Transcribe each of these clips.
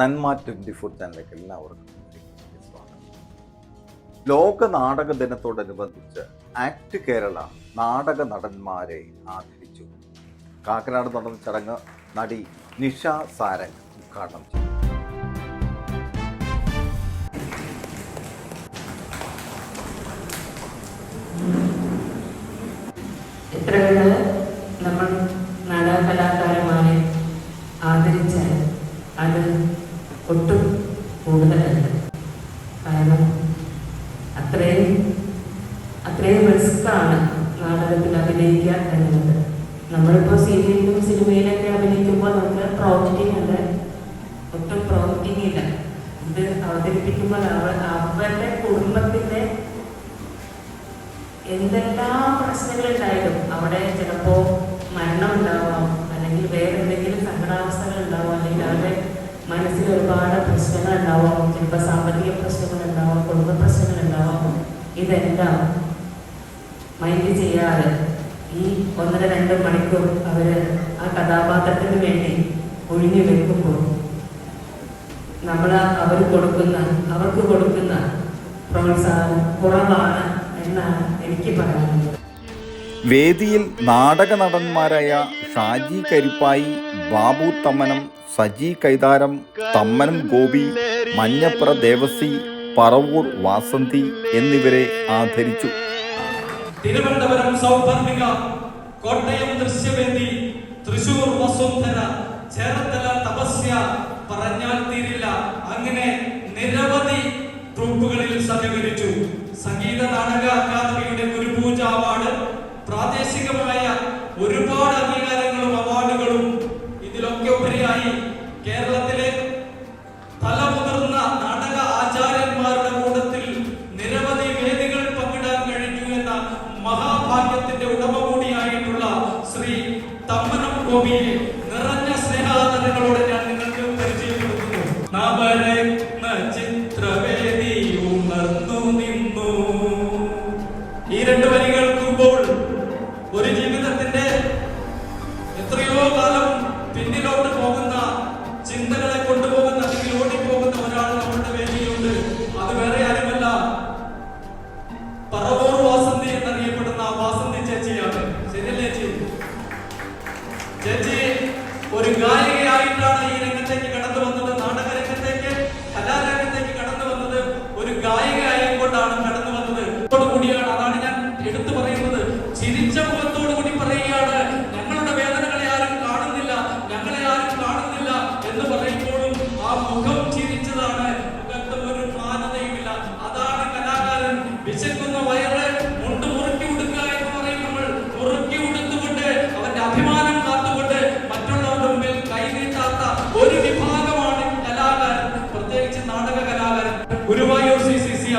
നന്മ twenty four ചാനലിലേക്ക് എല്ലാവർക്കും സ്വാഗതം ലോക നാടക ദിനത്തോടനുബന്ധിച്ച് ആക്ട് കേരള നാടക നടന്മാരെ ആദരിച്ചു. കാക്കനാട് നടന്ന ചടങ്ങ് നടി നിഷ സാരംഗ് ഉദ്ഘാടനം ചെയ്തു. എത്ര നമ്മൾ നാടക കലാകാരന്മാരെ ആദരിച്ചാൽ അത് ഒട്ടും കൂടുതലല്ല. കാരണം അത്രയും അത്രയും റിസ്ക്കാണ് നാടകത്തിൽ അഭിനയിക്കുക എന്നുള്ളത് നമ്മളിപ്പോൾ സീരിയലിലും സിനിമയിലൊക്കെ അഭിനയിക്കുമ്പോൾ നമുക്ക് പ്രോക്റ്റിംഗ് ഉണ്ട്. ഒട്ടും പ്രോക്റ്റിംഗ് ഇല്ല. ഇത് അവതരിപ്പിക്കുമ്പോൾ അവർ അവരുടെ കുടുംബത്തിന്റെ എന്തെല്ലാം പ്രശ്നങ്ങളുണ്ടായാലും അവിടെ ചിലപ്പോൾ മരണം ഉണ്ടാവാം അല്ലെങ്കിൽ വേറെ എന്തെങ്കിലും സങ്കടാവസ്ഥകൾ ഉണ്ടാവാം അല്ലെങ്കിൽ അവരുടെ മനസ്സിൽ ഒരുപാട് പ്രശ്നങ്ങൾ ഉണ്ടാവാം ചിലപ്പോൾ സാമ്പത്തിക പ്രശ്നങ്ങൾ ഉണ്ടാവാം കുടുംബ പ്രശ്നങ്ങൾ ഉണ്ടാവാം ഇതെല്ലാം മൈൻഡ് ചെയ്യാറ് ഈ ഒന്നര രണ്ട് മണിക്കൂർ അവർ ആ കഥാപാത്രത്തിന് വേണ്ടി ഒഴിഞ്ഞു വെക്കുമ്പോൾ നമ്മൾ അവർ കൊടുക്കുന്ന അവർക്ക് കൊടുക്കുന്ന പ്രോത്സാഹനം കുറവാണ് എന്നാണ് എനിക്ക് പറയാനുള്ളത്. വേദിയിൽ നാടക നടന്മാരായ ഷാജി കരിപ്പായി ബാബു തമ്മനം സജി കൈതാരം തമ്മനം ഗോപി മഞ്ഞപ്ര ദേവസി പറവൂർ വാസന്തി എന്നിവരെ ആദരിച്ചു. തിരുവനന്തപുരം സൗപർണിക കോട്ടയം ദൃശ്യവേദി തൃശൂർ വസുന്ധര ചേർത്തല തപസ്യ പറഞ്ഞാൽ തീരില്ല. അങ്ങനെ നിരവധി ട്രൂപ്പുകളിൽ സഹകരിച്ചു. സംഗീത നാടക അക്കാദമിയുടെ ഗുരുപൂജ അവാർഡ് പ്രാദേശികമായ ഒരുപാട് അംഗീകാരങ്ങളും അവാർഡുകളും ഇതിലൊക്കെ ഉപരിയായി കേരളത്തിലെ തമ്മനം ഒരു ഗായികയായിട്ടാണ് ഈ രംഗത്തേക്ക് കടന്നു വന്നത്. നാടക രംഗത്തേക്ക് കലാരംഗത്തേക്ക് കടന്നു വന്നത് ഒരു ഗായികയായിക്കൊണ്ടാണ് കടന്നു വന്നത്. കൂടിയാണ് അതാണ് ഞാൻ എടുത്തു പറയുന്നത്. ചിരിച്ച മുഖത്തോടു കൂടി പറയുകയാണ് ഞങ്ങളുടെ വേദനകളെ ആരും കാണുന്നില്ല ഞങ്ങളെ ആരും കാണുന്നില്ല എന്ന് പറയുമ്പോഴും ആ മുഖം ചിരിച്ചതാണ്. മുഖത്ത് ഒരു മാനതയുമില്ല അതാണ് കലാകാരൻ വിശക്കുന്ന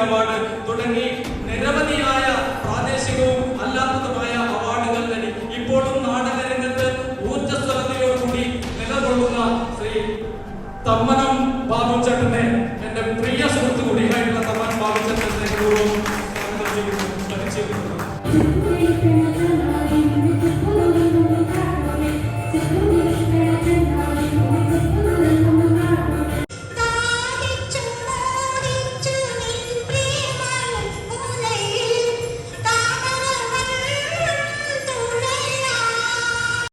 അവാർഡ് തുടങ്ങി നിരവധിയായ പ്രാദേശികവും അല്ലാത്തതുമായ അവാർഡുകൾ നേടി ഇപ്പോഴും നാടകരംഗത്ത് ഊർജസ്വലതയോടുകൂടി നിലകൊള്ളുന്ന ശ്രീ തമ്മനം ബാബു ചേട്ടനെ